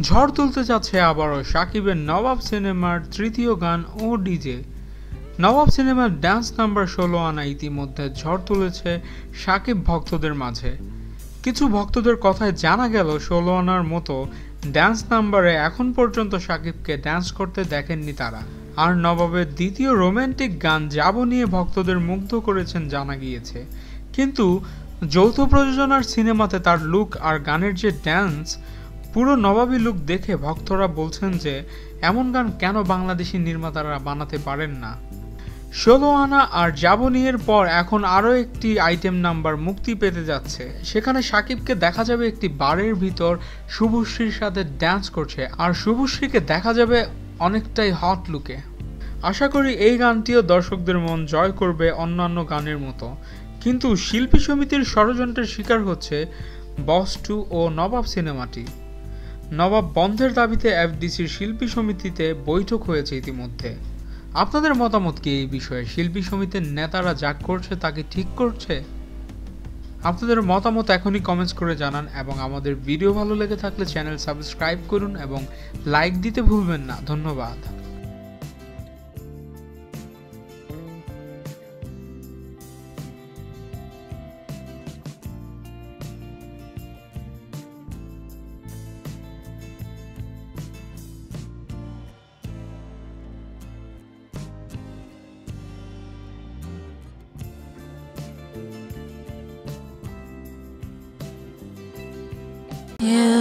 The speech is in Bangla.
ঝড় তুলতে যাচ্ছে আবারও সাকিবের নবাব সিনেমার তৃতীয় গান ও ডিজে। নবাব সিনেমার ড্যান্স নাম্বার ষোলো আনা ইতিমধ্যে ঝড় তুলেছে সাকিব ভক্তদের মাঝে। কিছু ভক্তদের কথায় জানা গেল, ষোলো আনার মতো ড্যান্স নাম্বারে এখন পর্যন্ত সাকিবকে ড্যান্স করতে দেখেননি তারা। আর নবাবের দ্বিতীয় রোমান্টিক গান যাব নিয়ে ভক্তদের মুগ্ধ করেছেন জানা গিয়েছে। কিন্তু যৌথ প্রযোজনার সিনেমাতে তার লুক আর গানের যে ড্যান্স পুরো নবাবী লুক দেখে ভক্তরা বলছেন যে, এমন গান কেন বাংলাদেশি নির্মাতারা বানাতে পারেন না? ষোলো আনা আর যাবনিয়ের পর এখন আরও একটি আইটেম নাম্বার মুক্তি পেতে যাচ্ছে। সেখানে সাকিবকে দেখা যাবে একটি বারের ভিতর শুভশ্রীর সাথে ড্যান্স করছে। আর শুভশ্রীকে দেখা যাবে অনেকটাই হট লুকে আশা করি এই গানটিও দর্শকদের মন জয় করবে অন্যান্য গানের মতো। কিন্তু শিল্পী সমিতির ষড়যন্ত্রের শিকার হচ্ছে বস টু ও নবাব সিনেমাটি। নবাব বন্ধের দাবিতে এফডিসির শিল্পী সমিতিতে বৈঠক হয়েছে ইতিমধ্যে। আপনাদের মতামত কি এই বিষয়ে? শিল্পী সমিতির নেতারা যা করছে তাকে ঠিক করছে? আপনাদের মতামত এখনই কমেন্টস করে জানান এবং আমাদের ভিডিও ভালো লেগে থাকলে চ্যানেল সাবস্ক্রাইব করুন এবং লাইক দিতে ভুলবেন না। ধন্যবাদ। Yeah.